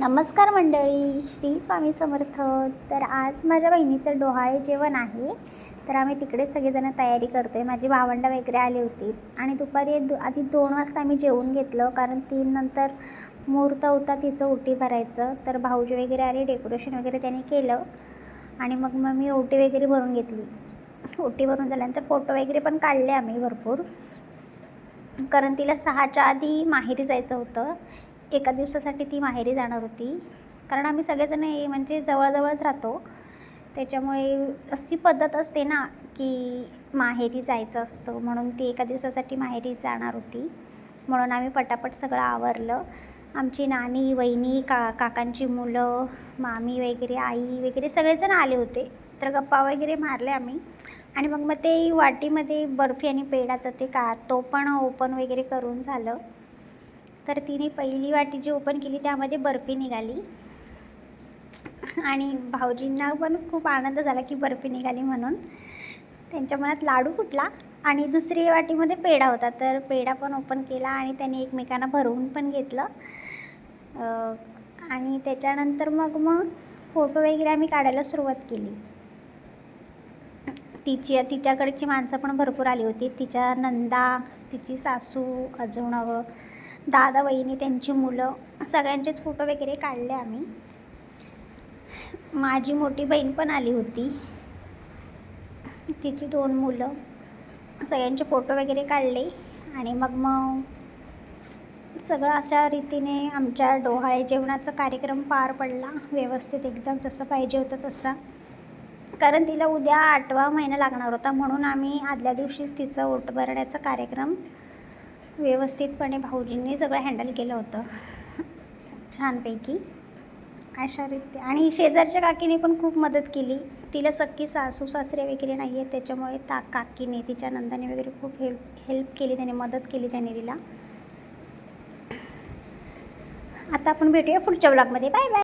नमस्कार मंडळी श्री स्वामी समर्थ. तर आज माझ्या बहिणीचं डोहाळे जेवण आहे. तर आम्ही तिकडे सगळेजण तयारी करतो आहे माझी भावंडं वगैरे आले होती. आणि दुपारी दु आधी दोन वाजता आम्ही जेवून घेतलं. कारण तीन नंतर मुहूर्त होता तिचं ओटी भरायचं. तर भाऊजी वगैरे आले डेकोरेशन वगैरे त्यांनी केलं. आणि मग मग मी ओटी वगैरे भरून घेतली. ओटी भरून झाल्यानंतर फोटो वगैरे पण काढले आम्ही भरपूर. कारण तिला सहाच्या आधी माहेरी जायचं होतं. एका दिवसासाठी ती माहेरी जाणार होती. कारण आम्ही सगळेजण हे म्हणजे जवळजवळच राहतो. त्याच्यामुळे अशी पद्धत असते ना की माहेरी जायचं असतं. म्हणून ती एका दिवसासाठी माहेरी जाणार होती. म्हणून आम्ही पटापट सगळं आवरलं. आमची नानी वहिनी का काकांची मुलं मामी वगैरे आई वगैरे सगळेजण आले होते. तर गप्पा वगैरे मारले आम्ही. आणि मग मग ते वाटीमध्ये बर्फी आणि पेढाचं ते का तो पण ओपन वगैरे करून झालं. तर तिने पहिली वाटी जी ओपन केली त्यामध्ये बर्फी निघाली. आणि भाऊजींना पण खूप आनंद झाला की बर्फी निघाली म्हणून. त्यांच्या मनात लाडू फुटला आणि दुसरी वाटीमध्ये पेढा होता. तर पेढा पण ओपन केला आणि त्यांनी एकमेकांना भरवून पण घेतलं. आणि त्याच्यानंतर मग मग फोटो वगैरे आम्ही काढायला सुरुवात केली. तिची तिच्याकडची माणसं पण भरपूर आली होती. तिच्या नंदा तिची सासू अजून दादा वहिनी त्यांची मुलं सगळ्यांचेच फोटो वगैरे काढले आम्ही. माझी मोठी बहीण पण आली होती. तिची दोन मुलं सगळ्यांचे फोटो वगैरे काढले. आणि मग मग सगळं अशा रीतीने आमच्या डोहाळे जेवणाचा कार्यक्रम पार पडला. व्यवस्थित एकदम जसं पाहिजे होतं तसा. कारण तिला उद्या आठवा महिना लागणार होता म्हणून आम्ही आदल्या दिवशीच तिचं ओट भरण्याचा कार्यक्रम व्यवस्थितपणे भाऊजींनी सगळं हँडल केलं होतं. छानपैकी. अशा आणि शेजारच्या काकीने पण खूप मदत केली. तिला सख्खी सासू सासरे वगैरे नाही आहेत त्याच्यामुळे ता काकीने तिच्या नंदाने वगैरे खूप हेल्प हेल्प केली त्याने मदत केली त्याने तिला. आता आपण भेटूया पुढच्या ब्लॉगमध्ये बाय बाय.